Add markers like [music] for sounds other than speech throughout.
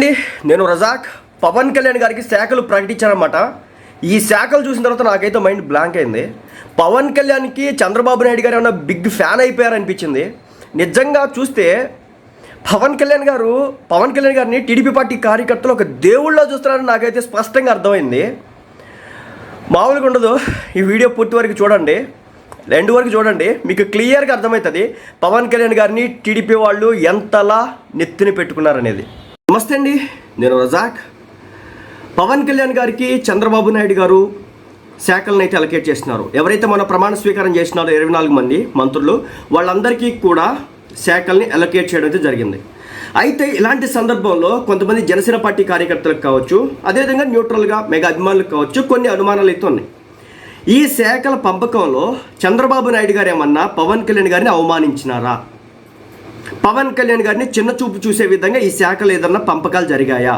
అండి నేను రజాక్ పవన్ కళ్యాణ్ గారికి శాఖలు ప్రకటించానమాట ఈ శాఖలు చూసిన తర్వాత నాకైతే మైండ్ బ్లాంక్ అయింది. పవన్ కళ్యాణ్కి చంద్రబాబు నాయుడు గారు ఏమన్నా బిగ్ ఫ్యాన్ అయిపోయారనిపించింది. నిజంగా చూస్తే పవన్ కళ్యాణ్ గారు పవన్ కళ్యాణ్ గారిని టీడీపీ పార్టీ కార్యకర్తలు ఒక దేవుళ్ళ చూస్తున్నారని నాకైతే స్పష్టంగా అర్థమైంది. మామూలుగా ఉండదు. ఈ వీడియో పూర్తి వరకు చూడండి. రెండు వరకు చూడండి. మీకు క్లియర్గా అర్థమవుతుంది పవన్ కళ్యాణ్ గారిని టీడీపీ వాళ్ళు ఎంతలా నెత్తిని పెట్టుకున్నారనేది. నమస్తే అండి నేను రజాక్. పవన్ కళ్యాణ్ గారికి చంద్రబాబు నాయుడు గారు శాఖలను అయితే అలకేట్ చేస్తున్నారు. ఎవరైతే మన ప్రమాణ స్వీకారం చేసినారో ఇరవై నాలుగు మంది మంత్రులు వాళ్ళందరికీ కూడా శాఖల్ని అలకేట్ చేయడం అయితే జరిగింది. అయితే ఇలాంటి సందర్భంలో కొంతమంది జనసేన పార్టీ కార్యకర్తలకు కావచ్చు అదేవిధంగా న్యూట్రల్గా మెగా అభిమానులకు కావచ్చు కొన్ని అనుమానాలు అయితే ఉన్నాయి. ఈ శాఖల పంపకంలో చంద్రబాబు నాయుడు గారు ఏమన్నా పవన్ కళ్యాణ్ గారిని అవమానించినారా? పవన్ కళ్యాణ్ గారిని చిన్న చూపు చూసే విధంగా ఈ శాఖలు ఏదన్నా పంపకాలు జరిగాయా?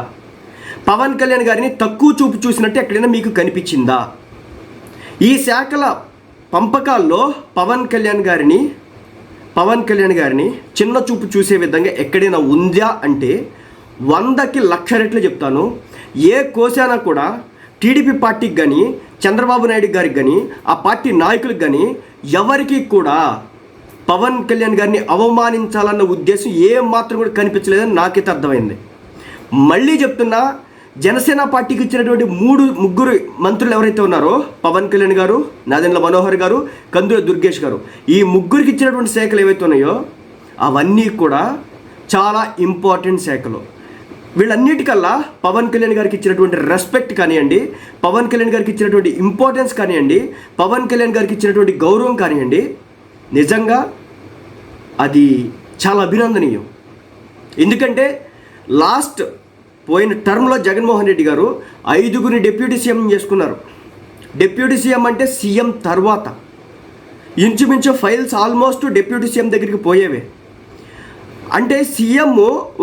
పవన్ కళ్యాణ్ గారిని తక్కువ చూపు చూసినట్టు ఎక్కడైనా మీకు కనిపించిందా? ఈ శాఖల పంపకాల్లో పవన్ కళ్యాణ్ గారిని పవన్ కళ్యాణ్ గారిని చిన్న చూపు చూసే విధంగా ఎక్కడైనా ఉందా అంటే వందకి లక్ష రెట్లు చెప్తాను. ఏ కోశానా కూడా టీడీపీ పార్టీకి కానీ చంద్రబాబు నాయుడు గారికి కానీ ఆ పార్టీ నాయకులకు కానీ ఎవరికి కూడా పవన్ కళ్యాణ్ గారిని అవమానించాలన్న ఉద్దేశం ఏ మాత్రం కూడా కనిపించలేదని నాకైతే అర్థమైంది. మళ్ళీ చెప్తున్నా జనసేన పార్టీకి ఇచ్చినటువంటి మూడు ముగ్గురు మంత్రులు ఎవరైతే ఉన్నారో పవన్ కళ్యాణ్ గారు నాదెండ్ల మనోహర్ గారు కందుల దుర్గేష్ గారు ఈ ముగ్గురికి ఇచ్చినటువంటి శాఖలు ఏవైతే ఉన్నాయో అవన్నీ కూడా చాలా ఇంపార్టెంట్ శాఖలు. వీళ్ళన్నిటికల్లా పవన్ కళ్యాణ్ గారికి ఇచ్చినటువంటి రెస్పెక్ట్ కానివ్వండి పవన్ కళ్యాణ్ గారికి ఇచ్చినటువంటి ఇంపార్టెన్స్ కానివ్వండి పవన్ కళ్యాణ్ గారికి ఇచ్చినటువంటి గౌరవం కానివ్వండి నిజంగా అది చాలా అభినందనీయం. ఎందుకంటే లాస్ట్ పోయిన టర్మ్లో జగన్మోహన్ రెడ్డి గారు ఐదుగురిని డిప్యూటీ సీఎం చేసుకున్నారు. డిప్యూటీ సీఎం అంటే సీఎం తర్వాత. ఇంచుమించు ఫైల్స్ ఆల్మోస్ట్ డిప్యూటీ సీఎం దగ్గరికి పోయేవే. అంటే సీఎం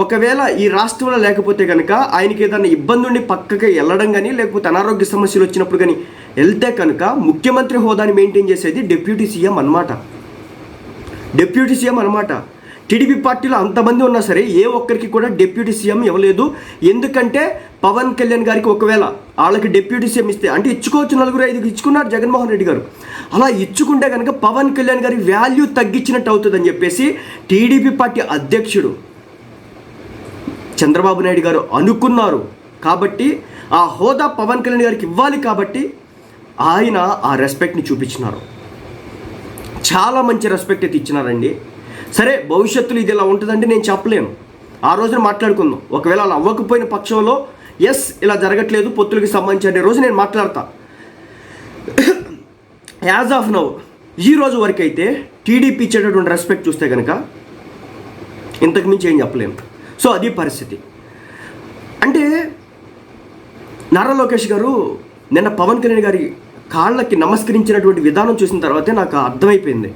ఒకవేళ ఈ రాష్ట్రంలో లేకపోతే కనుక ఆయనకి ఏదైనా ఇబ్బంది ఉండి పక్కకి వెళ్ళడం కానీ లేకపోతే అనారోగ్య సమస్యలు వచ్చినప్పుడు కానీ వెళ్తే కనుక ముఖ్యమంత్రి హోదాని మెయింటైన్ చేసేది డిప్యూటీ సీఎం అన్నమాట. డిప్యూటీ సీఎం అనమాట టీడీపీ పార్టీలో అంతమంది ఉన్నా సరే ఏ ఒక్కరికి కూడా డిప్యూటీ సీఎం ఇవ్వలేదు. ఎందుకంటే పవన్ కళ్యాణ్ గారికి ఒకవేళ వాళ్ళకి డిప్యూటీ సీఎం ఇస్తే అంటే ఇచ్చుకోవచ్చు నలుగురు ఐదుగురు ఇచ్చుకున్నారు జగన్మోహన్ రెడ్డి గారు. అలా ఇచ్చుకుంటే కనుక పవన్ కళ్యాణ్ గారి వాల్యూ తగ్గించినట్టు అవుతుందని చెప్పేసి టీడీపీ పార్టీ అధ్యక్షుడు చంద్రబాబు నాయుడు గారు అనుకున్నారు. కాబట్టి ఆ హోదా పవన్ కళ్యాణ్ గారికి ఇవ్వాలి కాబట్టి ఆయన ఆ రెస్పెక్ట్ని చూపించినారు. చాలా మంచి రెస్పెక్ట్ అయితే ఇచ్చినారండి. సరే భవిష్యత్తులో ఇది ఇలా ఉంటుందంటే నేను చెప్పలేను. ఆ రోజున మాట్లాడుకుందాం. ఒకవేళ అలా అవ్వకపోయిన పక్షంలో ఎస్ ఇలా జరగట్లేదు పొత్తులకి సంబంధించి అనే రోజు నేను మాట్లాడతా. యాజ్ ఆఫ్ నౌ ఈ రోజు వరకు అయితే టీడీపీ ఇచ్చేటటువంటి రెస్పెక్ట్ చూస్తే కనుక ఇంతకు మించి ఏం చెప్పలేము సో అది పరిస్థితి. అంటే నారా లోకేష్ గారు నిన్న పవన్ కళ్యాణ్ గారి కాళ్ళకి నమస్కరించినటువంటి విధానం చూసిన తర్వాతే నాకు అర్థమైపోయింది.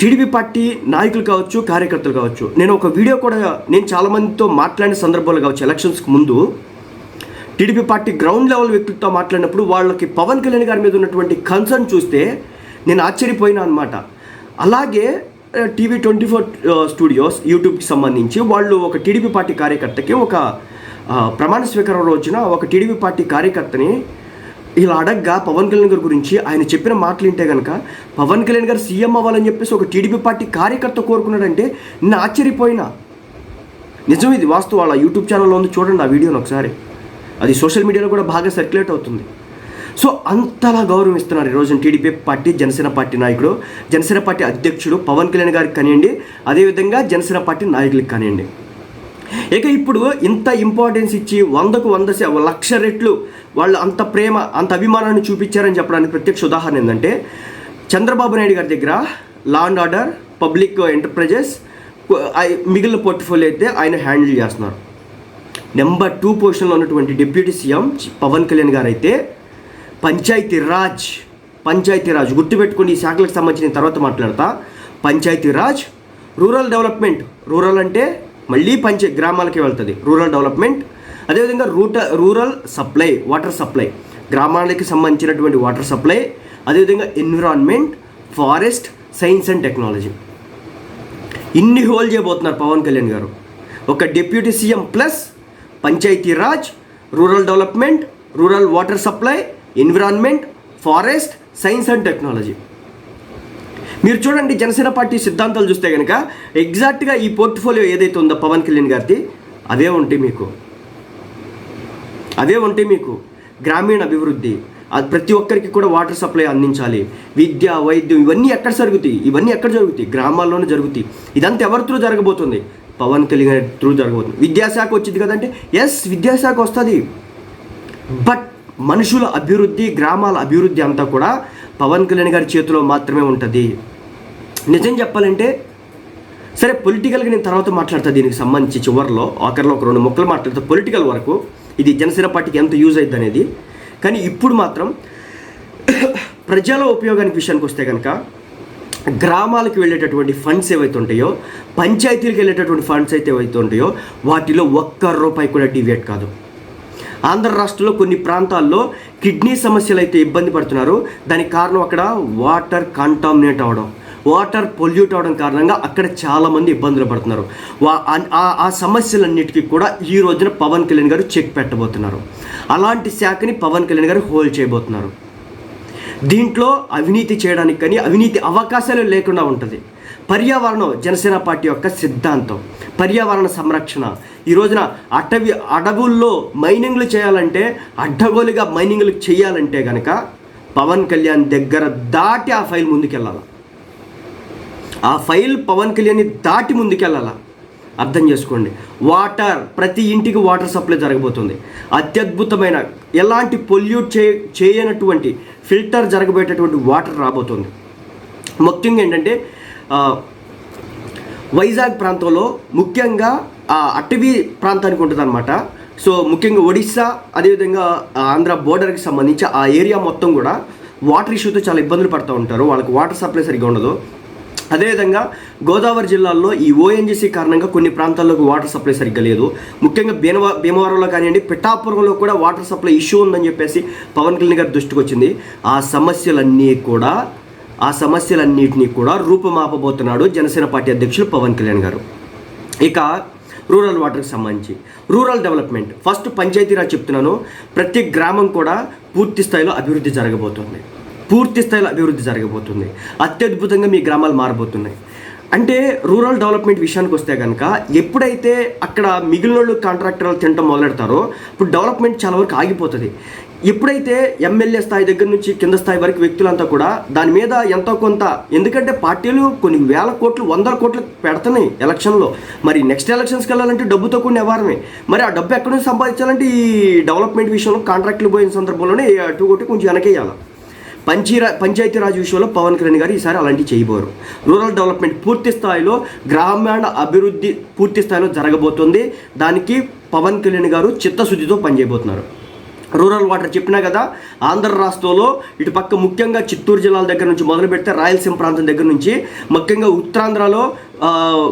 టీడీపీ పార్టీ నాయకులు కావచ్చు కార్యకర్తలు కావచ్చు నేను ఒక వీడియో కూడా నేను చాలామందితో మాట్లాడిన సందర్భాలు కావచ్చు ఎలక్షన్స్కి ముందు టీడీపీ పార్టీ గ్రౌండ్ లెవెల్ వ్యక్తులతో మాట్లాడినప్పుడు వాళ్ళకి పవన్ కళ్యాణ్ గారి మీద ఉన్నటువంటి కన్సర్న్ చూస్తే నేను ఆశ్చర్యపోయినా అనమాట అలాగే టీవీ ట్వంటీ ఫోర్ స్టూడియోస్ యూట్యూబ్కి సంబంధించి వాళ్ళు ఒక టీడీపీ పార్టీ కార్యకర్తకి ఒక ప్రమాణ స్వీకారం రోజున ఒక టీడీపీ పార్టీ కార్యకర్తని ఇలా అడగ్గా పవన్ కళ్యాణ్ గారి గురించి ఆయన చెప్పిన మాటలు వింటే కనుక పవన్ కళ్యాణ్ గారు సీఎం అవ్వాలని చెప్పేసి ఒక టీడీపీ పార్టీ కార్యకర్త కోరుకున్నాడంటే నేను ఆశ్చర్యపోయినా. నిజం ఇది వాస్తు వాళ్ళ యూట్యూబ్ ఛానల్లో ఉంది చూడండి ఆ వీడియోని ఒకసారి. అది సోషల్ మీడియాలో కూడా బాగా సర్క్యులేట్ అవుతుంది. సో అంతలా గౌరవం ఇస్తున్నారు ఈరోజు టీడీపీ పార్టీ జనసేన పార్టీ నాయకుడు. జనసేన పార్టీ అధ్యక్షుడు పవన్ కళ్యాణ్ గారికి కానివ్వండి అదేవిధంగా జనసేన పార్టీ నాయకులకి కానివ్వండి. ఇక ఇప్పుడు ఇంత ఇంపార్టెన్స్ ఇచ్చి వందకు వంద లక్ష రెట్లు వాళ్ళు అంత ప్రేమ అంత అభిమానాన్ని చూపించారని చెప్పడానికి ప్రత్యక్ష ఉదాహరణ ఏంటంటే చంద్రబాబు నాయుడు గారి దగ్గర law and order public enterprises మిగిలిన పోర్ట్ఫోలియో అయితే ఆయన హ్యాండిల్ చేస్తున్నారు. నెంబర్ టూ పొజిషన్లో ఉన్నటువంటి డిప్యూటీ సీఎం పవన్ కళ్యాణ్ గారు అయితే పంచాయతీ రాజ్ పంచాయతీ రాజ్ గుర్తుపెట్టుకుని ఈ శాఖలకు సంబంధించిన తర్వాత మాట్లాడతా. Panchayat raj rural development rural అంటే మళ్ళీ పంచ గ్రామాలకే వెళ్తుంది. రూరల్ డెవలప్మెంట్ అదేవిధంగా రూట రూరల్ సప్లై వాటర్ సప్లై గ్రామాలకి సంబంధించినటువంటి వాటర్ సప్లై అదేవిధంగా environment forest science and technology ఇన్ని హోల్ చేయబోతున్నారు పవన్ కళ్యాణ్ గారు. ఒక deputy CM plus Panchayat Raj rural development rural water supply environment forest science and technology మీరు చూడండి జనసేన పార్టీ సిద్ధాంతాలు చూస్తే కనుక ఎగ్జాక్ట్గా ఈ పోర్ట్ఫోలియో ఏదైతే ఉందో పవన్ కళ్యాణ్ గారిది అదే ఉంటాయి మీకు. అదే ఉంటాయి మీకు. గ్రామీణ అభివృద్ధి అది ప్రతి ఒక్కరికి కూడా వాటర్ సప్లై అందించాలి. విద్య వైద్యం ఇవన్నీ ఎక్కడ జరుగుతాయి? ఇవన్నీ ఎక్కడ జరుగుతాయి? గ్రామాల్లోనే జరుగుతాయి. ఇదంతా ఎవరి త్రూ జరగబోతుంది? పవన్ కళ్యాణ్ త్రూ జరగబోతుంది. విద్యాశాఖ వచ్చింది కదంటే ఎస్ విద్యాశాఖ వస్తుంది. బట్ మనుషుల అభివృద్ధి గ్రామాల అభివృద్ధి అంతా కూడా పవన్ కళ్యాణ్ గారి చేతిలో మాత్రమే ఉంటుంది. నిజం చెప్పాలంటే సరే పొలిటికల్గా నేను తర్వాత మాట్లాడతా దీనికి సంబంధించి చివరిలో ఆఖరిలో ఒక రెండు ముక్కలు మాట్లాడతా. పొలిటికల్ వరకు ఇది జనసేన పార్టీకి ఎంత యూజ్ అయింది అనేది కానీ ఇప్పుడు మాత్రం ప్రజల ఉపయోగానికి విషయానికి వస్తే కనుక గ్రామాలకు వెళ్ళేటటువంటి ఫండ్స్ ఏవైతే ఉంటాయో పంచాయతీలకు వెళ్ళేటటువంటి ఫండ్స్ అయితే ఏవైతే ఉంటాయో వాటిలో ఒక్క రూపాయి కూడా డివేట్ కాదు. ఆంధ్ర రాష్ట్రంలో కొన్ని ప్రాంతాల్లో కిడ్నీ సమస్యలు అయితే ఇబ్బంది పడుతున్నారు. దానికి కారణం అక్కడ వాటర్ కంటామినేట్ అవడం. వాటర్ పొల్యూట్ అవడం కారణంగా అక్కడ చాలామంది ఇబ్బందులు పడుతున్నారు. ఆ- ఆ- ఆ సమస్యలన్నిటికీ కూడా ఈ రోజున పవన్ కళ్యాణ్ గారు చెక్ పెట్టబోతున్నారు. అలాంటి శాఖని పవన్ కళ్యాణ్ గారు హోల్డ్ చేయబోతున్నారు. దీంట్లో అవినీతి చేయడానికి కానీ అవినీతి అవకాశాలు లేకుండా ఉంటుంది. పర్యావరణం జనసేన పార్టీ యొక్క సిద్ధాంతం పర్యావరణ సంరక్షణ. ఈ రోజున అటవీ అడవుల్లో మైనింగ్లు చేయాలంటే అడ్డగోలుగా మైనింగ్లు చేయాలంటే కనుక పవన్ కళ్యాణ్ దగ్గర దాటి ఆ ఫైల్ ముందుకెళ్ళాలి? ఆ ఫైల్ పవన్ కళ్యాణ్ని దాటి ముందుకెళ్ళాలా? అర్థం చేసుకోండి. వాటర్ ప్రతి ఇంటికి వాటర్ సప్లై జరగబోతుంది. అత్యద్భుతమైన ఎలాంటి పొల్యూట్ చే చేయనటువంటి ఫిల్టర్ జరగబోయేటటువంటి వాటర్ రాబోతుంది. ముఖ్యంగా ఏంటంటే వైజాగ్ ప్రాంతంలో ముఖ్యంగా ఆ అటవీ ప్రాంతానికి ఉంటుంది అనమాట సో ముఖ్యంగా ఒడిస్సా అదేవిధంగా ఆంధ్ర బోర్డర్కి సంబంధించి ఆ ఏరియా మొత్తం కూడా వాటర్ ఇష్యూతో చాలా ఇబ్బందులు పడుతూ ఉంటారు. వాళ్ళకి వాటర్ సప్లై సరిగ్గా ఉండదు. అదేవిధంగా గోదావరి జిల్లాల్లో ఈ ఓఎన్జీసీ కారణంగా కొన్ని ప్రాంతాల్లోకి వాటర్ సప్లై సరిగ్గా లేదు. ముఖ్యంగా భీమవ భీమవరంలో కానివ్వండి పిఠాపురంలో కూడా వాటర్ సప్లై ఇష్యూ ఉందని చెప్పేసి పవన్ కళ్యాణ్ గారి దృష్టికి వచ్చింది. ఆ సమస్యలన్నీ కూడా ఆ సమస్యలన్నింటినీ కూడా రూపుమాపబోతున్నాడు జనసేన పార్టీ అధ్యక్షులు పవన్ కళ్యాణ్ గారు. ఇక రూరల్ వాటర్కి సంబంధించి రూరల్ డెవలప్మెంట్. ఫస్ట్ పంచాయతీరాజ్ చెప్తున్నాను. ప్రతి గ్రామం కూడా పూర్తి స్థాయిలో అభివృద్ధి జరగబోతుంది. పూర్తి స్థాయిలో అభివృద్ధి జరగబోతుంది. అత్యద్భుతంగా మీ గ్రామాలు మారబోతున్నాయి. అంటే రూరల్ డెవలప్మెంట్ విషయానికి వస్తే కనుక ఎప్పుడైతే అక్కడ మిగిలిన వాళ్ళు కాంట్రాక్టర్లు తినటం మొదలెడతారో ఇప్పుడు డెవలప్మెంట్ చాలా వరకు ఆగిపోతుంది. ఎప్పుడైతే ఎమ్మెల్యే స్థాయి దగ్గర నుంచి కింద స్థాయి వరకు వ్యక్తులంతా కూడా దాని మీద ఎంతో కొంత ఎందుకంటే పార్టీలు కొన్ని వేల కోట్లు వందల కోట్లు పెడుతున్నాయి ఎలక్షన్లో. మరి నెక్స్ట్ ఎలక్షన్స్కి వెళ్ళాలంటే డబ్బుతో కూడిన వ్యవహారమే. మరి ఆ డబ్బు ఎక్కడి నుంచి సంపాదించాలంటే ఈ డెవలప్మెంట్ విషయంలో కాంట్రాక్టులు పోయిన సందర్భంలోనే అటు కొట్టి కొంచెం వెనకేయాలి. పంచీరా పంచాయతీరాజ్ విషయంలో పవన్ కళ్యాణ్ గారు ఈసారి అలాంటివి చేయబోరు. రూరల్ డెవలప్మెంట్ పూర్తి స్థాయిలో గ్రామీణ అభివృద్ధి పూర్తి స్థాయిలో జరగబోతుంది. దానికి పవన్ కళ్యాణ్ గారు చిత్తశుద్ధితో పనిచేయబోతున్నారు. రూరల్ వాటర్ చెప్పినా కదా ఆంధ్ర రాష్ట్రంలో ఇటు పక్క ముఖ్యంగా చిత్తూరు జిల్లాల దగ్గర నుంచి మొదలు పెడితే రాయలసీమ ప్రాంతం దగ్గర నుంచి ముఖ్యంగా ఉత్తరాంధ్రలో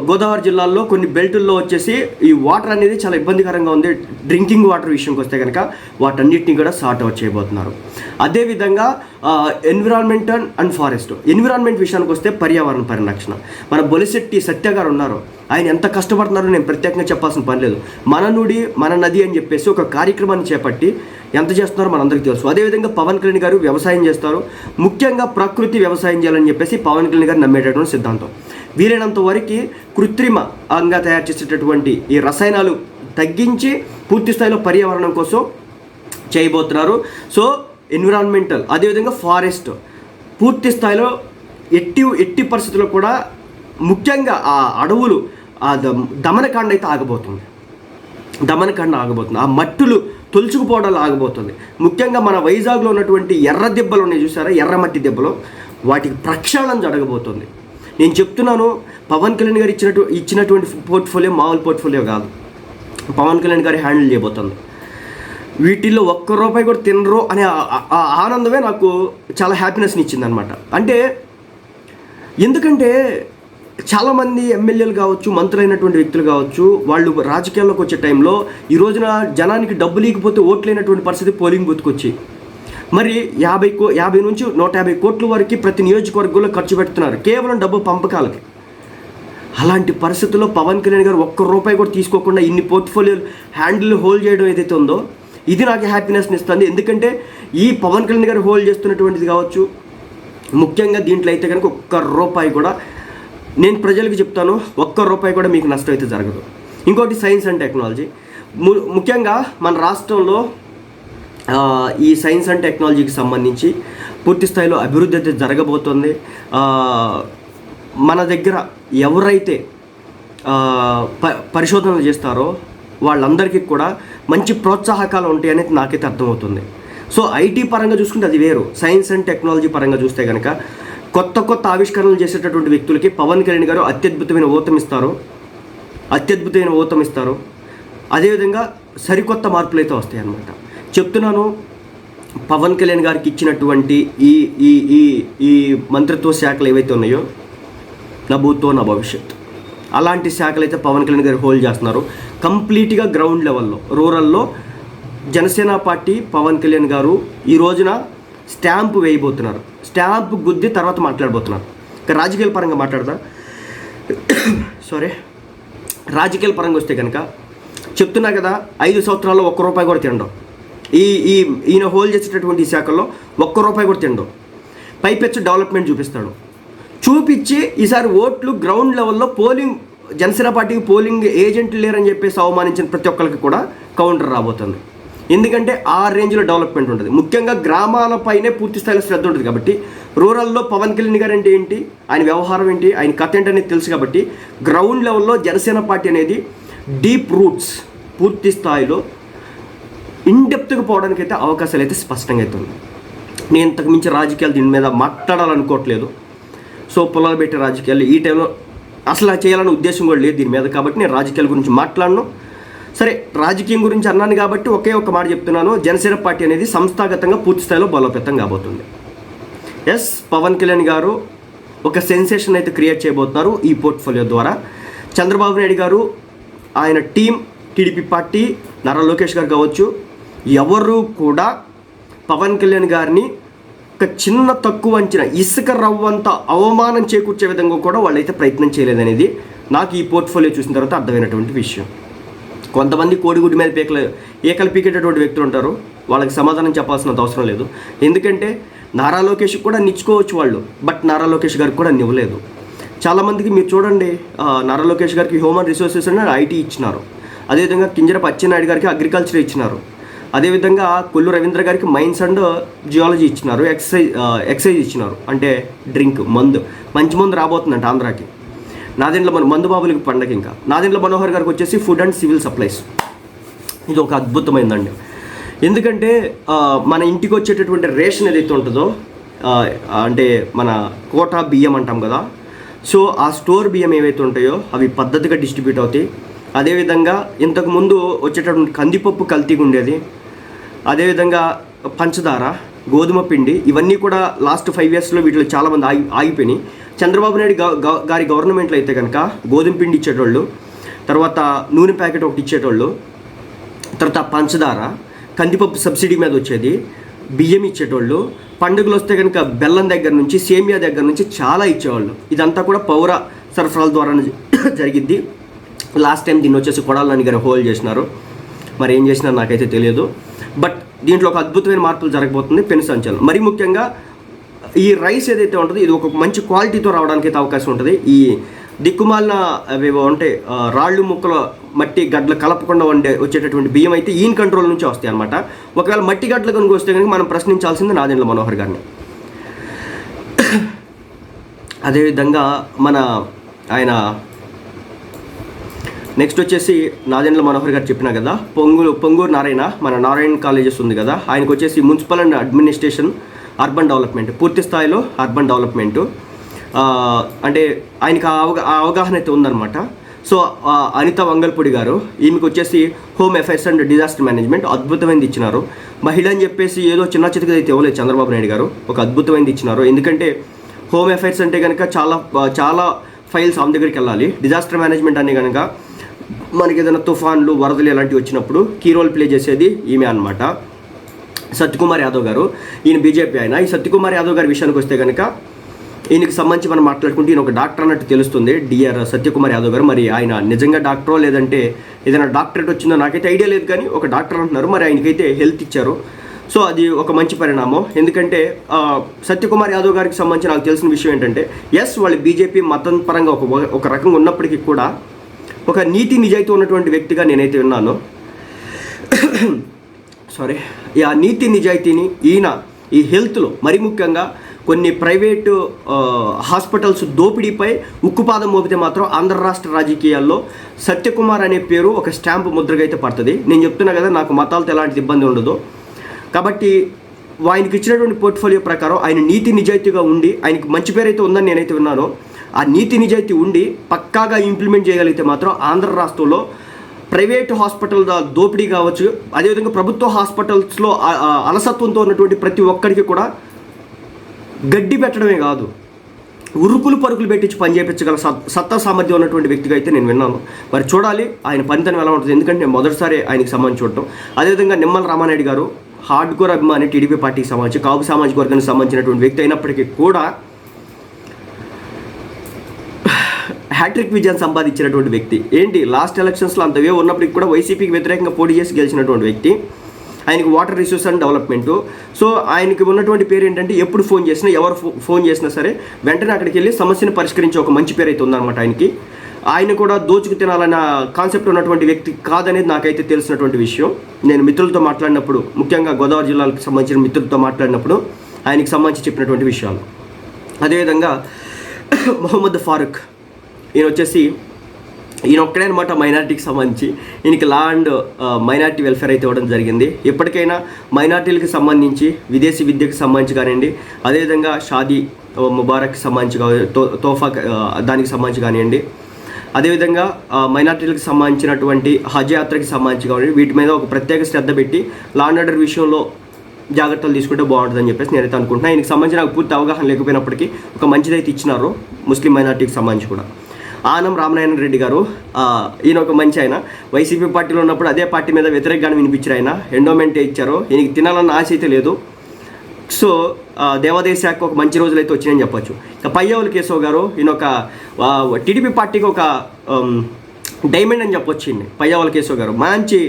గోదావరి జిల్లాల్లో కొన్ని బెల్టుల్లో వచ్చేసి ఈ వాటర్ అనేది చాలా ఇబ్బందికరంగా ఉంది. డ్రింకింగ్ వాటర్ విషయంకి వస్తే కనుక వాటన్నిటిని కూడా సార్ట్ అవుట్ చేయబోతున్నారు. అదేవిధంగా ఎన్విరాన్మెంట్ అండ్ ఫారెస్ట్ ఎన్విరాన్మెంట్ విషయానికి వస్తే పర్యావరణ పరిరక్షణ. మన బొలిశెట్టి సత్య గారు ఉన్నారు. ఆయన ఎంత కష్టపడుతున్నారో నేను ప్రత్యేకంగా చెప్పాల్సిన పని లేదు. మన నుడి మన నది అని చెప్పేసి ఒక కార్యక్రమాన్ని చేపట్టి ఎంత చేస్తున్నారో మనందరికీ తెలుసు. అదేవిధంగా పవన్ కళ్యాణ్ గారు వ్యవసాయం చేస్తారు. ముఖ్యంగా ప్రకృతి వ్యవసాయం చేయాలని చెప్పేసి పవన్ కళ్యాణ్ గారు నమ్మేటటువంటి సిద్ధాంతం. వీలైనంత వరకు కృత్రిమంగా తయారు చేసేటటువంటి ఈ రసాయనాలు తగ్గించి పూర్తి స్థాయిలో పర్యావరణం కోసం చేయబోతున్నారు. సో ఎన్విరాన్మెంటల్ అదేవిధంగా ఫారెస్ట్ పూర్తి స్థాయిలో ఎట్టి ఎట్టి పరిస్థితుల్లో కూడా ముఖ్యంగా ఆ అడవులు ఆ దమనకాండ అయితే ఆగబోతుంది. దమనకాండ ఆగబోతుంది. ఆ మట్టులు తొలుచుకుపోవడం ఆగబోతుంది. ముఖ్యంగా మన వైజాగ్లో ఉన్నటువంటి ఎర్ర దెబ్బలు ఉన్నాయి చూసారా? ఎర్రమట్టి దెబ్బలు. వాటికి ప్రక్షాళన జరగబోతుంది. నేను చెప్తున్నాను పవన్ కళ్యాణ్ గారు ఇచ్చినట్టు ఇచ్చినటువంటి పోర్ట్ఫోలియో మామూలు పోర్ట్ఫోలియో కాదు. పవన్ కళ్యాణ్ గారి హ్యాండిల్ చేయబోతుంది. వీటిల్లో ఒక్క రూపాయి కూడా తినరు అనే ఆ- ఆనందమే నాకు చాలా హ్యాపీనెస్ని ఇచ్చింది అనమాట అంటే ఎందుకంటే చాలామంది ఎమ్మెల్యేలు కావచ్చు మంత్రులైనటువంటి వ్యక్తులు కావచ్చు వాళ్ళు రాజకీయాల్లోకి వచ్చే టైంలో ఈ రోజున జనానికి డబ్బు లేకపోతే ఓట్లేనటువంటి పరిస్థితి పోలింగ్ బూత్కొచ్చి మరి యాభై కో యాభై నుంచి నూట యాభై కోట్ల వరకు ప్రతి నియోజకవర్గంలో ఖర్చు పెడుతున్నారు. కేవలం డబ్బు పంపకాలకి. అలాంటి పరిస్థితుల్లో పవన్ కళ్యాణ్ గారు ఒక్క రూపాయి కూడా తీసుకోకుండా ఇన్ని పోర్ట్ఫోలియో హ్యాండిల్ హోల్డ్ చేయడం ఏదైతే ఉందో ఇది నాకు హ్యాపీనెస్ని ఇస్తుంది. ఎందుకంటే ఈ పవన్ కళ్యాణ్ గారు హోల్డ్ చేస్తున్నటువంటిది కావచ్చు ముఖ్యంగా దీంట్లో అయితే కనుక ఒక్క రూపాయి కూడా నేను ప్రజలకు చెప్తాను ఒక్క రూపాయి కూడా మీకు నష్టం అయితే జరగదు. ఇంకోటి సైన్స్ అండ్ టెక్నాలజీ. ము- ముఖ్యంగా మన రాష్ట్రంలో ఈ సైన్స్ అండ్ టెక్నాలజీకి సంబంధించి పూర్తి స్థాయిలో అభివృద్ధి అయితే జరగబోతుంది. మన దగ్గర ఎవరైతే ప పరిశోధనలు చేస్తారో వాళ్ళందరికీ కూడా మంచి ప్రోత్సాహకాలు ఉంటాయి అనేది నాకైతే అర్థమవుతుంది. సో ఐటీ పరంగా చూసుకుంటే అది వేరు. సైన్స్ అండ్ టెక్నాలజీ పరంగా చూస్తే కనుక కొత్త కొత్త ఆవిష్కరణలు చేసేటటువంటి వ్యక్తులకి పవన్ కళ్యాణ్ గారు అత్యద్భుతమైన ఊతం ఇస్తారు. అత్యద్భుతమైన ఊతం ఇస్తారు. అదేవిధంగా సరికొత్త మార్పులు అయితే వస్తాయి అన్నమాట చెప్తున్నాను. పవన్ కళ్యాణ్ గారికి ఇచ్చినటువంటి ఈ ఈ ఈ ఈ మంత్రిత్వ శాఖలు ఏవైతే ఉన్నాయో నా భూతో నా భవిష్యత్. అలాంటి శాఖలు అయితే పవన్ కళ్యాణ్ గారు హోల్డ్ చేస్తున్నారు. కంప్లీట్గా గ్రౌండ్ లెవెల్లో రూరల్లో జనసేన పార్టీ పవన్ కళ్యాణ్ గారు ఈ రోజున స్టాంప్ వేయబోతున్నారు. స్టాంప్ గుద్ది తర్వాత మాట్లాడబోతున్నారు. ఇక రాజకీయాల పరంగా మాట్లాడదా. సారీ [coughs] రాజకీయాల పరంగా వస్తే కనుక చెప్తున్నా కదా ఐదు సంవత్సరాల్లో ఒక్క రూపాయి కూడా తినడం. ఈ ఈ ఈయన హోల్డ్ చేసేటటువంటి ఈ శాఖల్లో ఒక్క రూపాయి కూడా తినడం పైపెచ్చు డెవలప్మెంట్ చూపిస్తాడు. చూపించి ఈసారి ఓట్లు గ్రౌండ్ లెవెల్లో పోలింగ్ జనసేన పార్టీకి పోలింగ్ ఏజెంట్లు లేరని చెప్పేసి అవమానించిన ప్రతి ఒక్కరికి కూడా కౌంటర్ రాబోతుంది. ఎందుకంటే ఆ రేంజ్లో డెవలప్మెంట్ ఉంటుంది. ముఖ్యంగా గ్రామాలపైనే పూర్తి స్థాయిలో శ్రద్ధ ఉంటుంది కాబట్టి రూరల్లో పవన్ కళ్యాణ్ గారు అంటే ఏంటి ఆయన వ్యవహారం ఏంటి ఆయన కథ ఏంటి అనేది తెలుసు కాబట్టి గ్రౌండ్ లెవెల్లో జనసేన పార్టీ అనేది డీప్ రూట్స్ పూర్తి స్థాయిలో ఇన్డెప్త్గా పోవడానికి అయితే అవకాశాలు అయితే స్పష్టంగా అయితే ఉన్నాయి నేను ఇంతకు మించి రాజకీయాలు దీని మీద మాట్లాడాలనుకోవట్లేదు. సో పొలాలు పెట్టే రాజకీయాలు ఈ టైంలో అసలు చేయాలని చేయాలనే ఉద్దేశం కూడా లేదు దీని మీద కాబట్టి నేను రాజకీయాల గురించి మాట్లాడను. సరే రాజకీయం గురించి అన్నాను కాబట్టి ఒకే ఒక మాట చెప్తున్నాను. జనసేన పార్టీ అనేది సంస్థాగతంగా పూర్తి స్థాయిలో బలోపేతం కాబోతుంది. ఎస్ పవన్ కళ్యాణ్ గారు ఒక సెన్సేషన్ అయితే క్రియేట్ చేయబోతున్నారు ఈ పోర్ట్ఫోలియో ద్వారా. చంద్రబాబు నాయుడు గారు ఆయన team TDP party Nara Lokesh గారు కావచ్చు ఎవరు కూడా పవన్ కళ్యాణ్ గారిని ఒక చిన్న తక్కువ అంచనా ఇసుక రవ్వంత అవమానం చేకూర్చే విధంగా కూడా వాళ్ళైతే ప్రయత్నం చేయలేదనేది నాకు ఈ పోర్ట్ఫోలియో చూసిన తర్వాత అర్థమైనటువంటి విషయం. కొంతమంది కోడిగుడ్డి మీద పీకలు ఏకలు పీకేటటువంటి వ్యక్తులు ఉంటారు. వాళ్ళకి సమాధానం చెప్పాల్సినంత అవసరం లేదు. ఎందుకంటే నారా లోకేష్ కూడా నిచ్చుకోవచ్చు వాళ్ళు. బట్ నారా లోకేష్ గారికి కూడా నివ్వలేదు. చాలామందికి మీరు చూడండి నారా లోకేష్ గారికి హ్యూమన్ రిసోర్సెస్ అని ఐటీ ఇచ్చినారు. అదేవిధంగా కింజరపు అచ్చెన్నాయుడు గారికి అగ్రికల్చర్ ఇచ్చినారు. అదేవిధంగా కొల్లు రవీంద్ర గారికి మైన్స్ అండ్ జియాలజీ ఇచ్చినారు ఎక్సైజ్ ఎక్సైజ్ ఇచ్చినారు. అంటే డ్రింక్ మందు. మంచి మందు రాబోతుందంట ఆంధ్రాకి. నాదెండ్ల మన మందు బాబులకి పండగ ఇంకా. నాదెండ్ల మనోహర్ గారికి వచ్చేసి ఫుడ్ అండ్ సివిల్ సప్లైస్ ఇది ఒక అద్భుతమైందండి ఎందుకంటే మన ఇంటికి వచ్చేటటువంటి రేషన్ ఏదైతే ఉంటుందో అంటే మన కోటా బియ్యం అంటాం కదా సో ఆ స్టోర్ బియ్యం ఏవైతే ఉంటాయో అవి పద్ధతిగా డిస్ట్రిబ్యూట్ అవుతాయి. అదేవిధంగా ఇంతకుముందు వచ్చేటటువంటి కందిపప్పు కల్తీగా ఉండేది. అదేవిధంగా పంచదార గోధుమ పిండి ఇవన్నీ కూడా లాస్ట్ ఫైవ్ ఇయర్స్లో వీటిలో చాలామంది ఆగి ఆగిపోయినాయి. చంద్రబాబు నాయుడు గారి గవర్నమెంట్లో అయితే కనుక గోధుమ పిండి ఇచ్చేటోళ్ళు తర్వాత నూనె ప్యాకెట్ ఒకటి ఇచ్చేటోళ్ళు తర్వాత పంచదార కందిపప్పు సబ్సిడీ మీద వచ్చేది బియ్యం ఇచ్చేటోళ్ళు పండుగలు వస్తే కనుక బెల్లం దగ్గర నుంచి సేమియా దగ్గర నుంచి చాలా ఇచ్చేవాళ్ళు. ఇదంతా కూడా పౌర సరఫరాల ద్వారా [coughs] జరిగిద్ది. లాస్ట్ టైం దీన్ని వచ్చేసి కొడాలని గారు హోల్డ్ చేసినారు. మరి ఏం చేసినారు నాకైతే తెలియదు. బట్ దీంట్లో ఒక అద్భుతమైన మార్పులు జరగబోతుంది పెను సంచలనం. మరి ముఖ్యంగా ఈ రైస్ ఏదైతే ఉంటుందో ఇది ఒక మంచి క్వాలిటీతో రావడానికి అయితే అవకాశం ఉంటుంది. ఈ దిక్కుమాలిన అవేవో అంటే రాళ్ళు ముక్కలు మట్టి గడ్డలు కలపకుండా వండే వచ్చేటటువంటి బియ్యం అయితే ఈయన కంట్రోల్ నుంచి వస్తాయి అనమాట ఒకవేళ మట్టి గడ్డలు కనుక వస్తే కనుక మనం ప్రశ్నించాల్సింది నాదెండ్ల మనోహర్ గారిని. అదేవిధంగా మన ఆయన నెక్స్ట్ వచ్చేసి నాదెండ్ల మనోహర్ గారు చెప్పిన కదా పొంగూరు పొంగూరు నారాయణ మన నారాయణ కాలేజెస్ ఉంది కదా ఆయనకు వచ్చేసి municipal and administration urban development పూర్తి స్థాయిలో అర్బన్ డెవలప్మెంట్. అంటే ఆయనకి ఆ ఆ అవగాహన అయితే ఉందన్నమాట. సో అనిత వంగల్పూడి గారు ఈమెకు వచ్చేసి home affairs and disaster management అద్భుతమైనది ఇచ్చినారు. మహిళ అని చెప్పేసి ఏదో చిన్న చితికి అయితే ఇవ్వలేదు చంద్రబాబు నాయుడు గారు ఒక అద్భుతమైనది ఇచ్చినారు. ఎందుకంటే హోమ్ అఫైర్స్ అంటే కనుక చాలా చాలా ఫైల్స్ ఆమె దగ్గరికి వెళ్ళాలి. డిజాస్టర్ మేనేజ్మెంట్ అనే కనుక మనకి ఏదైనా తుఫాన్లు వరదలు ఇలాంటివి వచ్చినప్పుడు కీ రోల్ ప్లే చేసేది ఈమె అనమాట సత్యకుమార్ యాదవ్ గారు. ఈయన బీజేపీ ఆయన. ఈ సత్యకుమార్ యాదవ్ గారి విషయానికి వస్తే కనుక ఈయనకి సంబంధించి మనం మాట్లాడుకుంటే ఈయన ఒక డాక్టర్ అన్నట్టు తెలుస్తుంది. డిఆర్ సత్యకుమార్ యాదవ్ గారు. మరి ఆయన నిజంగా డాక్టరో లేదంటే ఏదైనా డాక్టరేట్ వచ్చిందో నాకైతే ఐడియా లేదు కానీ ఒక డాక్టర్ అంటున్నారు. మరి ఆయనకైతే హెల్త్ ఇచ్చారు. సో అది ఒక మంచి పరిణామం. ఎందుకంటే సత్యకుమార్ యాదవ్ గారికి సంబంధించి నాకు తెలిసిన విషయం ఏంటంటే ఎస్ వాళ్ళు బీజేపీ మతం పరంగా ఒక ఒక రకంగా ఉన్నప్పటికీ కూడా ఒక నీతి నిజాయితీ ఉన్నటువంటి వ్యక్తిగా నేనైతే విన్నాను సారీ ఆ నీతి నిజాయితీని ఈయన ఈ హెల్త్లో మరి ముఖ్యంగా కొన్ని ప్రైవేటు హాస్పిటల్స్ దోపిడీపై ఉక్కుపాదం మోపితే మాత్రం ఆంధ్ర రాష్ట్ర రాజకీయాల్లో సత్యకుమార్ అనే పేరు ఒక స్టాంపు ముద్రగా అయితే పడుతుంది. నేను చెప్తున్నా కదా నాకు మతాలతో ఎలాంటి ఇబ్బంది ఉండదు. కాబట్టి ఆయనకి ఇచ్చినటువంటి పోర్ట్ఫోలియో ప్రకారం ఆయన నీతి నిజాయితీగా ఉండి ఆయనకి మంచి పేరు అయితే ఉందని నేనైతే విన్నాను. ఆ నీతి నిజాయితీ ఉండి పక్కాగా ఇంప్లిమెంట్ చేయగలిగితే మాత్రం ఆంధ్ర రాష్ట్రంలో ప్రైవేట్ హాస్పిటల్ దోపిడీ కావచ్చు. అదేవిధంగా ప్రభుత్వ హాస్పిటల్స్లో అలసత్వంతో ఉన్నటువంటి ప్రతి ఒక్కరికి కూడా గడ్డి పెట్టడమే కాదు. ఉరుకులు పరుగులు పెట్టించి పని చేయించగల సత్- సత్తా సామర్థ్యం ఉన్నటువంటి వ్యక్తిగా అయితే నేను విన్నాను. మరి చూడాలి ఆయన పనితనం ఎలా ఉంటుంది. ఎందుకంటే నేను మొదటిసారి ఆయనకి సంబంధించి చూడటం. అదేవిధంగా నిమ్మల రామానాయుడు గారు హార్డ్ కోర్ అభిమాని టీడీపీ పార్టీకి సంబంధించి కాపు సామాజిక వర్గానికి సంబంధించినటువంటి వ్యక్తి అయినప్పటికీ కూడా హ్యాట్రిక్ విజయం సంపాదించినటువంటి వ్యక్తి. ఏంటి? లాస్ట్ ఎలక్షన్స్లో అంతవే ఉన్నప్పటికి ఉన్నప్పటికీ కూడా వైసీపీకి వ్యతిరేకంగా పోటీ చేసి గెలిచినటువంటి వ్యక్తి. ఆయనకి water resource and development. So ఆయనకి ఉన్నటువంటి పేరు ఏంటంటే ఎప్పుడు ఫోన్ చేసినా ఎవరు ఫో- ఫోన్ చేసినా సరే వెంటనే అక్కడికి వెళ్ళి సమస్యను పరిష్కరించే ఒక మంచి పేరు అయితే ఉందన్నమాట ఆయనకి. ఆయన కూడా దోచుకు తినాలన్న కాన్సెప్ట్ ఉన్నటువంటి వ్యక్తి కాదనేది నాకైతే తెలిసినటువంటి విషయం. నేను మిత్రులతో మాట్లాడినప్పుడు ముఖ్యంగా గోదావరి జిల్లాలకు సంబంధించిన మిత్రులతో మాట్లాడినప్పుడు ఆయనకి సంబంధించి చెప్పినటువంటి విషయాలు. అదేవిధంగా [coughs] మొహమ్మద్ ఫారూక్. ఈయన వచ్చేసి ఈయన ఒక్కడే అనమాట మైనార్టీకి సంబంధించి. ఈయనకి లా అండ్ మైనార్టీ వెల్ఫేర్ అయితే ఇవ్వడం జరిగింది. ఎప్పటికైనా మైనార్టీలకు సంబంధించి విదేశీ విద్యకు సంబంధించి కానివ్వండి అదేవిధంగా షాదీ ముబారక్కి సంబంధించి తో తోఫా దానికి సంబంధించి కానివ్వండి అదేవిధంగా మైనార్టీలకు సంబంధించినటువంటి హజ్ యాత్రకి సంబంధించి కానివ్వండి వీటి మీద ఒక ప్రత్యేక శ్రద్ధ పెట్టి లా అండ్ ఆర్డర్ విషయంలో జాగ్రత్తలు తీసుకుంటే బాగుంటుందని చెప్పేసి నేనైతే అనుకుంటున్నాను ఆయనకి సంబంధించి నాకు పూర్తి అవగాహన లేకపోయినప్పటికీ ఒక మంచిదైతే ఇచ్చినారు ముస్లిం మైనార్టీకి సంబంధించి కూడా. ఆనం రామనారాయణ రెడ్డి గారు. ఈయన ఒక మంచి ఆయన. వైసీపీ పార్టీలో ఉన్నప్పుడు అదే పార్టీ మీద వ్యతిరేకంగా వినిపించారు ఆయన. ఎండోమెంట్ ఇచ్చారు. ఈయనకి తినాలన్న ఆశ అయితే లేదు. సో దేవాదేశ శాఖ ఒక మంచి రోజులు అయితే వచ్చినాయని చెప్పొచ్చు. ఇక పయ్యవుల కేశవ్ గారు ఈయన ఒక టీడీపీ పార్టీకి ఒక డైమండ్ అని చెప్పొచ్చు ఈయన్ని. పయ్యవుల కేశవ్ గారు. మంచి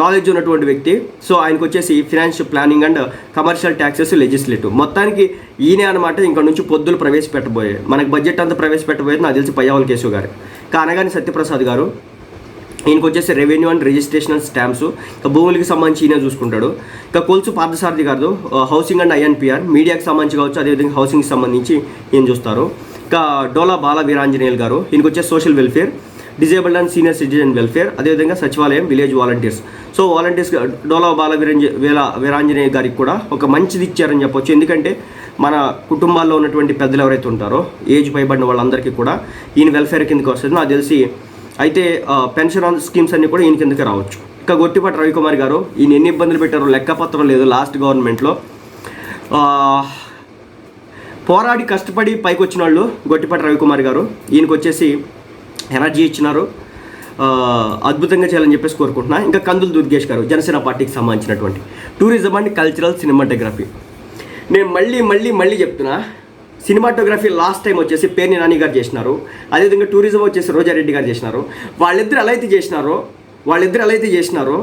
నాలెడ్జ్ ఉన్నటువంటి వ్యక్తి. సో ఆయనకు వచ్చేసి financial planning and commercial taxes legislative మొత్తానికి ఈయనే అనమాట ఇంకా నుంచి పొద్దులు ప్రవేశపెట్టబోయే. మనకు బడ్జెట్ అంతా ప్రవేశపెట్టబోయేది నాకు తెలిసి పయ్యావల్ కేశవ్ గారు. కానగాని సత్యప్రసాద్ గారు ఈయనకు వచ్చేసి revenue and registration and stamps ఇంకా భూములకి సంబంధించి ఈయన చూసుకుంటాడు. ఇంకా కొలుసు పార్థసారథి గారు హౌసింగ్ అండ్ ఐఎన్పిఆర్ మీడియాకి సంబంధించి కావచ్చు అదేవిధంగా హౌసింగ్కి సంబంధించి ఈయన చూస్తారు. ఇంకా డోలా బాల వీరాంజనేయులు గారు ఈయనకు వచ్చే social welfare disabled and senior citizen welfare అదేవిధంగా సచివాలయం village volunteers so volunteers Dola Bala Veeranja Veera Veeranjaneya గారికి కూడా ఒక మంచిది ఇచ్చారని చెప్పొచ్చు. ఎందుకంటే మన కుటుంబాల్లో ఉన్నటువంటి పెద్దలు ఎవరైతే ఉంటారో ఏజ్ పైబడిన వాళ్ళందరికీ కూడా ఈయన వెల్ఫేర్ కిందకి వస్తుంది. నాకు తెలిసి అయితే పెన్షన్ ఆన్ స్కీమ్స్ అన్నీ కూడా ఈయన కిందకి రావచ్చు. ఇంకా గొట్టిపాటి రవికుమార్ గారు ఈయన ఎన్ని ఇబ్బందులు పెట్టారో లెక్కపత్రం లేదు లాస్ట్ గవర్నమెంట్లో పోరాడి కష్టపడి పైకి వచ్చిన వాళ్ళు గొట్టిపాటి రవికుమార్ గారు ఈయనకు వచ్చేసి ఎనర్జీ ఇచ్చినారు. అద్భుతంగా చేయాలని చెప్పేసి కోరుకుంటున్నా. ఇంకా కందులు దుర్గేష్ గారు జనసేన పార్టీకి సంబంధించినటువంటి టూరిజం అండ్ కల్చరల్ సినిమాటోగ్రఫీ. నేను మళ్ళీ మళ్ళీ మళ్ళీ చెప్తున్నా. సినిమాటోగ్రఫీ లాస్ట్ టైం వచ్చేసి పేర్ని నాని గారు చేసినారు. అదేవిధంగా టూరిజం వచ్చేసి రోజారెడ్డి గారు చేసినారు. వాళ్ళిద్దరు ఎలా అయితే చేసినారో వాళ్ళిద్దరు ఎలా అయితే చేసినారో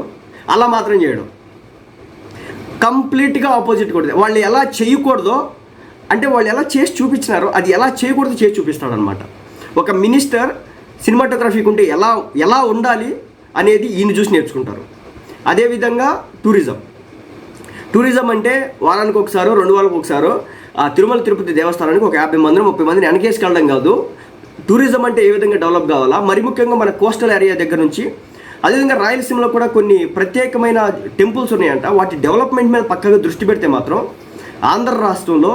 అలా మాత్రం చేయడం. కంప్లీట్గా ఆపోజిట్ కొడుతుంది వాళ్ళు ఎలా చేయకూడదో అంటే వాళ్ళు ఎలా చేసి చూపించినారో అది ఎలా చేయకూడదు చేసి చూపిస్తాడనమాట ఒక మినిస్టర్ సినిమాటోగ్రఫీకి ఉంటే ఎలా ఎలా ఉండాలి అనేది ఈయన చూసి నేర్చుకుంటారు. అదేవిధంగా టూరిజం టూరిజం అంటే వారానికి ఒకసారో రెండు వారాలకు ఒకసారో ఆ తిరుమల తిరుపతి దేవస్థానానికి ఒక యాభై మందిని ముప్పై మందిని వెనకేసుకెళ్ళడం కాదు. టూరిజం అంటే ఏ విధంగా డెవలప్ కావాలా? మరి ముఖ్యంగా మన కోస్టల్ ఏరియా దగ్గర నుంచి. అదేవిధంగా రాయలసీమలో కూడా కొన్ని ప్రత్యేకమైన టెంపుల్స్ ఉన్నాయంట. వాటి డెవలప్మెంట్ మీద పక్కగా దృష్టి పెడితే మాత్రం ఆంధ్ర రాష్ట్రంలో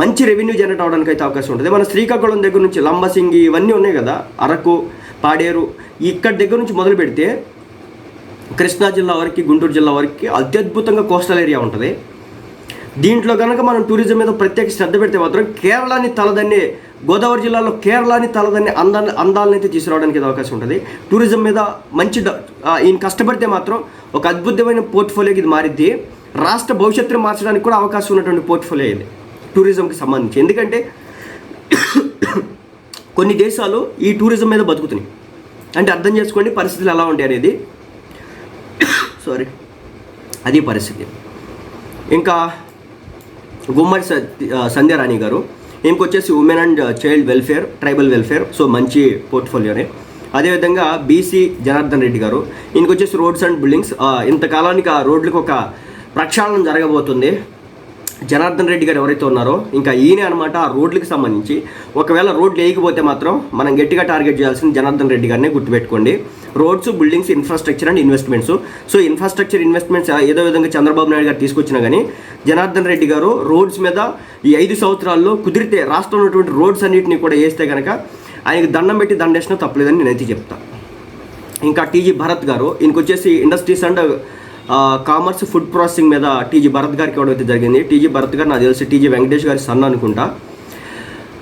మంచి రెవెన్యూ జనరేట్ అవడానికి అయితే అవకాశం ఉంటుంది. మన శ్రీకాకుళం దగ్గర నుంచి లంబసింగి ఇవన్నీ ఉన్నాయి కదా అరకు పాడేరు ఇక్కడ దగ్గర నుంచి మొదలు పెడితే కృష్ణా జిల్లా వరకు గుంటూరు జిల్లా వరకు అత్యద్భుతంగా కోస్టల్ ఏరియా ఉంటుంది. దీంట్లో కనుక మనం టూరిజం మీద ప్రత్యేక శ్రద్ధ పెడితే మాత్రం కేరళని తలదన్నే గోదావరి జిల్లాలో కేరళని తలదన్నే అందా అందాలను అయితే తీసుకురావడానికి అవకాశం ఉంటుంది. టూరిజం మీద మంచి ఈయన కష్టపడితే మాత్రం ఒక అద్భుతమైన పోర్ట్ఫోలియోకి ఇది మారిద్ది. రాష్ట్ర భవిష్యత్తును మార్చడానికి కూడా అవకాశం ఉన్నటువంటి పోర్ట్ఫోలియో ఇది. టూరిజంకి సంబంధించి. ఎందుకంటే కొన్ని దేశాలు ఈ టూరిజం మీద బతుకుతున్నాయి. అంటే అర్థం చేసుకోండి పరిస్థితులు ఎలా ఉంటాయి అనేది. సారీ అది పరిస్థితి. ఇంకా గుమ్మడి సంధ్యారాణి గారు. ఇంకొచ్చేసి women and child welfare tribal welfare so మంచి పోర్ట్ఫోలియోనే అదేవిధంగా బీసీ జనార్దన్ రెడ్డి గారు. ఇంకొచ్చేసి రోడ్స్ అండ్ బిల్డింగ్స్ ఇంతకాలానికి ఆ రోడ్లకు ఒక ప్రక్షాళన జరగబోతుంది. జనార్దన్ రెడ్డి గారు ఎవరైతే ఉన్నారో ఇంకా ఈయనే అనమాట ఆ రోడ్లకు సంబంధించి. ఒకవేళ రోడ్లు వేయకపోతే మాత్రం మనం గట్టిగా టార్గెట్ చేయాల్సిన జనార్దన్ రెడ్డి గారిని గుర్తుపెట్టుకోండి. Roads buildings infrastructure and investments so infrastructure investments ఏదో విధంగా చంద్రబాబు నాయుడు గారు తీసుకొచ్చినా కానీ జనార్దన్ రెడ్డి గారు రోడ్స్ మీద ఈ ఐదు సంవత్సరాల్లో కుదిరితే రాష్ట్రంలో ఉన్నటువంటి రోడ్స్ అన్నింటినీ కూడా వేస్తే కనుక ఆయనకి దండం పెట్టి దండేసినా తప్పలేదని నేనైతే చెప్తాను ఇంకా టీజీ భరత్ గారు ఈయనకి వచ్చేసి industries and commerce food processing మీద టీజీ భరత్ గారికి ఇవ్వడం అయితే జరిగింది. టీజీ భరత్ గారు నాకు తెలిసి టీజీ వెంకటేష్ గారి సన్ అనుకుంటా.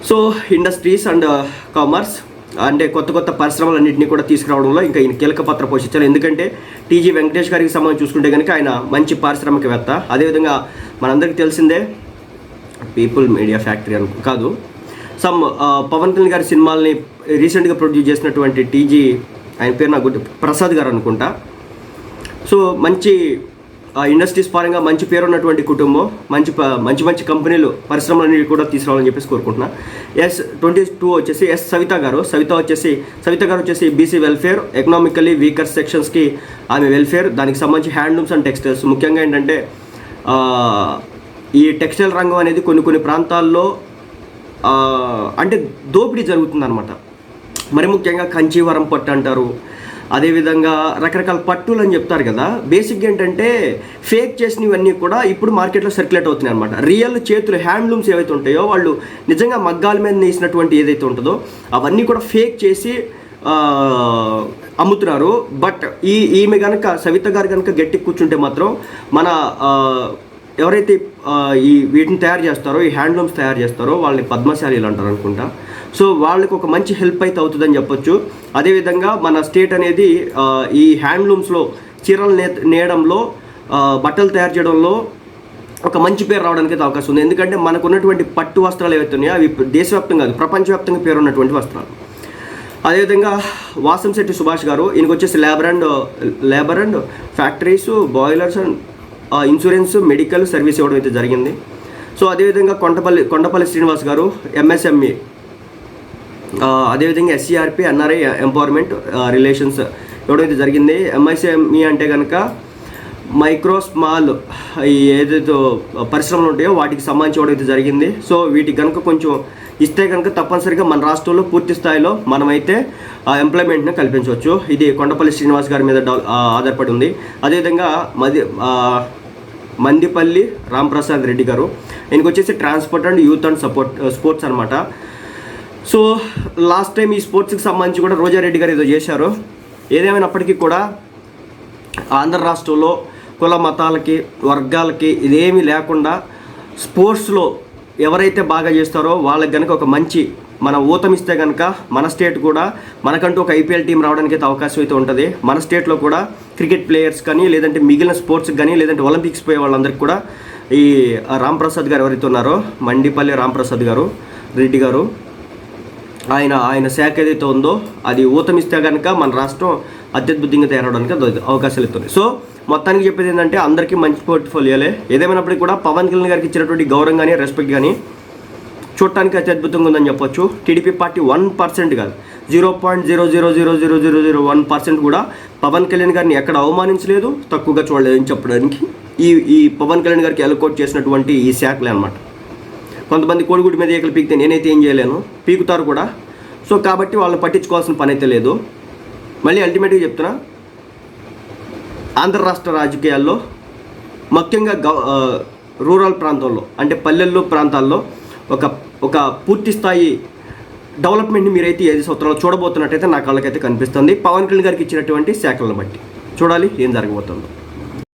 సో ఇండస్ట్రీస్ అండ్ కామర్స్ అంటే కొత్త కొత్త పరిశ్రమలన్నింటినీ కూడా తీసుకురావడంలో ఇంకా ఈయన కీలక పాత్ర పోషించారు. ఎందుకంటే టీజీ వెంకటేష్ గారికి సంబంధించి చూసుకుంటే కనుక ఆయన మంచి పారిశ్రామికవేత్త. అదేవిధంగా మనందరికీ తెలిసిందే పీపుల్ మీడియా ఫ్యాక్టరీ అను కాదు సమ్ పవన్ కళ్యాణ్ గారి సినిమాల్ని రీసెంట్గా ప్రొడ్యూస్ చేసినటువంటి టీజీ ఆయన పేరు నాకు ప్రసాద్ గారు అనుకుంటా. సో మంచి ఇండస్ట్రీస్ పరంగా మంచి పేరు ఉన్నటువంటి కుటుంబం మంచి మంచి మంచి కంపెనీలు పరిశ్రమలన్నిటి కూడా తీసుకురావాలని చెప్పేసి కోరుకుంటున్నా. ఎస్ ట్వంటీ టూ వచ్చేసి ఎస్ సవిత గారు. సవిత వచ్చేసి సవిత గారు వచ్చేసి బీసీ వెల్ఫేర్ ఎకనామికల్లీ వీకర్ సెక్షన్స్కి ఆమె వెల్ఫేర్ దానికి సంబంధించి హ్యాండ్లూమ్స్ అండ్ టెక్స్టైల్స్ ముఖ్యంగా ఏంటంటే ఈ టెక్స్టైల్ రంగం అనేది కొన్ని కొన్ని ప్రాంతాల్లో అంటే దోపిడీ జరుగుతుందన్నమాట. మరి ముఖ్యంగా కంచీవరం పట్టు అంటారు. అదేవిధంగా రకరకాల పట్టులు అని చెప్తారు కదా బేసిక్గా ఏంటంటే ఫేక్ చేసినవన్నీ కూడా ఇప్పుడు మార్కెట్లో సర్క్యులేట్ అవుతున్నాయి అనమాట రియల్ చేతులు హ్యాండ్లూమ్స్ ఏవైతే ఉంటాయో వాళ్ళు నిజంగా మగ్గాల మీద నేసినటువంటి ఏదైతే ఉంటుందో అవన్నీ కూడా ఫేక్ చేసి అమ్ముతున్నారు. బట్ ఈ ఈమె కనుక సవిత గారు కనుక గట్టి కూర్చుంటే మాత్రం మన ఎవరైతే ఈ వీటిని తయారు చేస్తారో ఈ హ్యాండ్లూమ్స్ తయారు చేస్తారో వాళ్ళని పద్మశాలీలు అంటారు అనుకుంటా. సో వాళ్ళకి ఒక మంచి హెల్ప్ అయితే అవుతుందని చెప్పొచ్చు. అదేవిధంగా మన స్టేట్ అనేది ఈ హ్యాండ్లూమ్స్లో చీరలు నే నేయడంలో బట్టలు తయారు చేయడంలో ఒక మంచి పేరు రావడానికి అయితే అవకాశం ఉంది. ఎందుకంటే మనకు ఉన్నటువంటి పట్టు వస్త్రాలు ఏవైతే ఉన్నాయో అవి దేశవ్యాప్తంగా కాదు ప్రపంచవ్యాప్తంగా పేరు ఉన్నటువంటి వస్త్రాలు. అదేవిధంగా వాసంశెట్టి సుభాష్ గారు ఈయనకు వచ్చేసి labour and labour and factories boilers and insurance medical service ఇవ్వడం అయితే జరిగింది. సో అదేవిధంగా కొండపల్లి కొండపల్లి శ్రీనివాస్ గారు ఎంఎస్ఎంఈ అదేవిధంగా ఎస్సీఆర్పి ఎన్ఆర్ఐ ఎంపవర్మెంట్ రిలేషన్స్ ఇవ్వడం అయితే జరిగింది. ఎంఐసిఎంఈ అంటే కనుక మైక్రో స్మాల్ ఈ ఏదైతే పరిశ్రమలు ఉంటాయో వాటికి సంబంధించి ఇవ్వడం అయితే జరిగింది. సో వీటికి కనుక కొంచెం ఇస్తే కనుక తప్పనిసరిగా మన రాష్ట్రంలో పూర్తి స్థాయిలో మనమైతే ఆ ఎంప్లాయ్మెంట్ని కల్పించవచ్చు. ఇది కొండపల్లి శ్రీనివాస్ గారి మీద ఆధారపడి ఉంది. అదేవిధంగా మది మందిపల్లి రాంప్రసాద్ రెడ్డి గారు. ఈయనకు వచ్చేసి transport and youth and support sports అనమాట సో లాస్ట్ టైం ఈ స్పోర్ట్స్కి సంబంధించి కూడా రోజారెడ్డి గారు ఏదో చేశారు. ఏదేమైనప్పటికీ కూడా ఆంధ్ర రాష్ట్రంలో కుల మతాలకి వర్గాలకి ఇదేమీ లేకుండా స్పోర్ట్స్లో ఎవరైతే బాగా చేస్తారో వాళ్ళకి కనుక ఒక మంచి మన ఊతమిస్తే కనుక మన స్టేట్ కూడా మనకంటూ ఒక ఐపీఎల్ టీం రావడానికి అయితే అవకాశం అయితే ఉంటుంది. మన స్టేట్లో కూడా క్రికెట్ ప్లేయర్స్ కానీ లేదంటే మిగిలిన స్పోర్ట్స్కి కానీ లేదంటే ఒలింపిక్స్ పోయే వాళ్ళందరికీ కూడా ఈ రామ్ ప్రసాద్ గారు ఎవరైతే ఉన్నారో మండిపల్లి రామ్ ప్రసాద్ గారు రెడ్డి గారు ఆయన ఆయన శాఖ ఏదైతే ఉందో అది ఊతమిస్తే కనుక మన రాష్ట్రం అత్యద్భుతంగా తయారవడానికి అవకాశాలు ఇస్తుంది సో మొత్తానికి చెప్పేది ఏంటంటే అందరికీ మంచి పోర్ట్ఫోలియోలే. ఏదేమైనప్పటికీ కూడా పవన్ కళ్యాణ్ గారికి ఇచ్చినటువంటి గౌరవం కానీ రెస్పెక్ట్ కానీ చూడటానికి అత్యద్భుతంగా ఉందని చెప్పొచ్చు. టీడీపీ పార్టీ వన్ పర్సెంట్ కాదు. Zero point zero zero zero zero zero zero one percent కూడా పవన్ కళ్యాణ్ గారిని ఎక్కడ అవమానించలేదు తక్కువగా చూడలేదు అని చెప్పడానికి ఈ ఈ పవన్ కళ్యాణ్ గారికి ఎలకోట్ చేసినటువంటి ఈ శాఖలే అనమాట కొంతమంది కోడిగుడి మీద ఈకలు పీకితే నేనైతే ఏం చేయలేను. పీకుతారు కూడా. సో కాబట్టి వాళ్ళని పట్టించుకోవాల్సిన పని అయితే లేదు. మళ్ళీ అల్టిమేట్గా చెప్తున్నా ఆంధ్ర రాష్ట్ర రాజకీయాల్లో ముఖ్యంగా గవ రూరల్ ప్రాంతంలో అంటే పల్లెల్లో ప్రాంతాల్లో ఒక ఒక పూర్తి స్థాయి డెవలప్మెంట్ని మీరైతే ఏది సంవత్సరాలు చూడబోతున్నట్టయితే నా కళ్ళకైతే కనిపిస్తుంది. పవన్ కళ్యాణ్ గారికి ఇచ్చినటువంటి శాఖలను బట్టి. చూడాలి ఏం జరగబోతుందో.